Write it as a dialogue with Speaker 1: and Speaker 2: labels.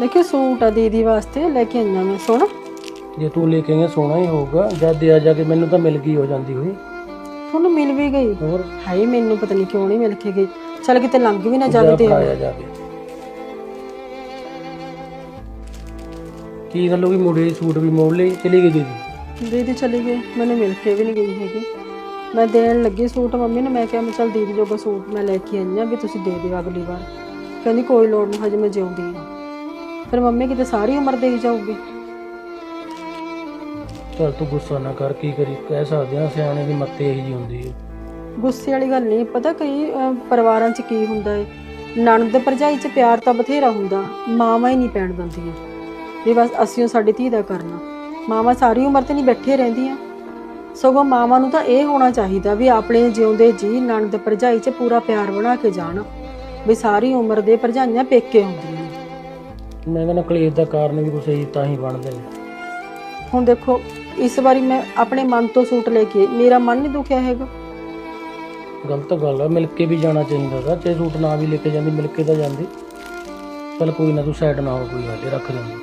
Speaker 1: ਦੇਖੀ ਸੂਟ ਆ ਦੀਦੀ ਵਾਸਤੇ ਲੈ ਕੇ ਆਈਆਂ ਮੈਂ ਸੋਹਣਾ।
Speaker 2: ਜੇ ਤੂੰ ਲੈ ਕੇ ਆਇਆ ਸੋਹਣਾ ਹੀ ਹੋਊਗਾ। ਜਦ ਦੇ ਆ ਜਾ ਕੇ ਮੈਨੂੰ ਤਾਂ ਮਿਲ ਗਈ ਹੋ ਜਾਂਦੀ ਹੋਈ।
Speaker 1: ਤੁਹਾਨੂੰ ਮਿਲ ਵੀ ਗਈ।
Speaker 2: ਹੋਰ?
Speaker 1: ਹਾਈ ਮੈਨੂੰ ਪਤਾ ਨਹੀਂ ਕਿਉਂ ਨਹੀਂ ਮਿਲ ਕੇ ਗਈ। ਚੱਲ ਕਿਤੇ ਲੰਘ ਵੀ ਨਾ ਜਾਵੇ ਤੇ।
Speaker 2: ਜਾ ਕੇ ਕੀ ਗੱਲ ਹੋ ਗਈ? ਮੁੰਡੇ ਸੂਟ ਵੀ ਮੋੜ ਲਈ ਚਲੀ ਗਈ ਦੀਦੀ?
Speaker 1: ਦੀਦੀ ਚਲੀ ਗਈ। ਮੈਨੂੰ ਮਿਲ ਕੇ ਵੀ ਨਹੀਂ ਗਈ ਹੈਗੀ। ਮੈਂ ਦੇਣ ਲੱਗੀ ਸੂਟ ਮੰਮੀ ਨੂੰ ਮੈਂ ਕਿਹਾ ਮੈਂ ਚੱਲ ਦੀਦੀ ਜੋਗਾ ਸੂਟ ਮੈਂ ਲੈ ਕੇ ਆਈ ਆ ਵੀ ਤੁਸੀਂ ਦੇ ਦਿਓ ਅਗਲੀ ਵਾਰ। ਕਹਿੰਦੀ ਕੋਈ ਲੋੜ ਨਹੀਂ ਹਜੇ ਮੈਂ ਜਿਉਂਦੀ ਆ। ਫਿਰ ਮੰਮੀ ਕਿਤੇ ਸਾਰੀ ਉਮਰ ਦੇਈ ਜਾਊਗੀ।
Speaker 2: ਚੱਲ ਤੂੰ ਗੁੱਸਾ ਨਾ ਕਰ ਕੀ ਕਰੀ? ਕਹਿ ਸਕਦੇ ਆ ਸਿਆਣੇ ਦੀ ਮੱਤੇ ਇਹੀ ਜੀ ਹੁੰਦੀ ਹੈ।
Speaker 1: ਗੁੱਸੇ ਵਾਲੀ ਗੱਲ ਨਹੀਂ ਪਤਾ ਕਈ ਅਹ, ਪਰਿਵਾਰਾਂ 'ਚ ਕੀ ਹੁੰਦਾ ਏ? ਨਣਦ ਭਰਜਾਈ 'ਚ ਪਿਆਰ ਤਾਂ ਬਥੇਰਾ ਹੁੰਦਾ ਮਾਵਾਂ ਹੀ ਨਹੀਂ ਪੈਣ ਦਿੰਦੀਆਂ। ਵੀ ਬਸ ਅਸੀਂ ਓ ਸਾਡੀ ਧੀ ਦਾ ਕਰਨਾ। ਮਾਵਾਂ ਸਾਰੀ ਉਮਰ ਤੇ ਨਹੀਂ ਬੈਠੇ ਰਹਿੰਦੀਆਂ। ਸਗੋਂ ਮਾਵਾਂ ਨੂੰ ਤਾਂ ਇਹ ਹੋਣਾ ਚਾਹੀਦਾ ਵੀ ਆਪਣੇ ਜਿਉਂਦੇ ਜੀ ਨਣਦ ਭਰਜਾਈ 'ਚ ਪੂਰਾ ਪਿਆਰ ਬਣਾ ਕੇ ਜਾਣ। ਵੀ ਸਾਰੀ ਉਮਰ ਦੇ ਭਰਜਾਈਆਂ ਪੇਕੇ ਹੁੰਦੀਆਂ।
Speaker 2: ਮੈਂ ਕਹਿੰਦਾ ਕਲੇਸ਼ ਦਾ ਕਾਰਨ ਵੀ ਕੁਛ ਇਹੀ ਤਾਂ ਹੀ ਬਣਦੇ ਨੇ।
Speaker 1: ਹੁਣ ਦੇਖੋ ਇਸ ਵਾਰੀ ਮੈਂ ਆਪਣੇ ਮਨ ਤੋਂ ਸੂਟ ਲੈ ਕੇ ਆਈ, ਮੇਰਾ ਮਨ ਨਹੀਂ ਦੁਖਿਆ ਹੈਗਾ।
Speaker 2: ਗਲਤ ਗੱਲ ਆ ਮਿਲ ਕੇ ਵੀ ਜਾਣਾ ਚਾਹੀਦਾ ਦਾ ਚਾਹੇ ਸੂਟ ਨਾ ਵੀ ਲੈ ਕੇ ਜਾਂਦੀ ਮਿਲ ਕੇ ਤਾਂ ਜਾਂਦੀ। ਚੱਲ ਕੋਈ ਨਾ ਤੂੰ ਸਾਈਡ ਨਾ ਹੋ ਕੋਈ ਗੱਲ ਨੀ, ਰੱਖ ਜਾਂਦੀ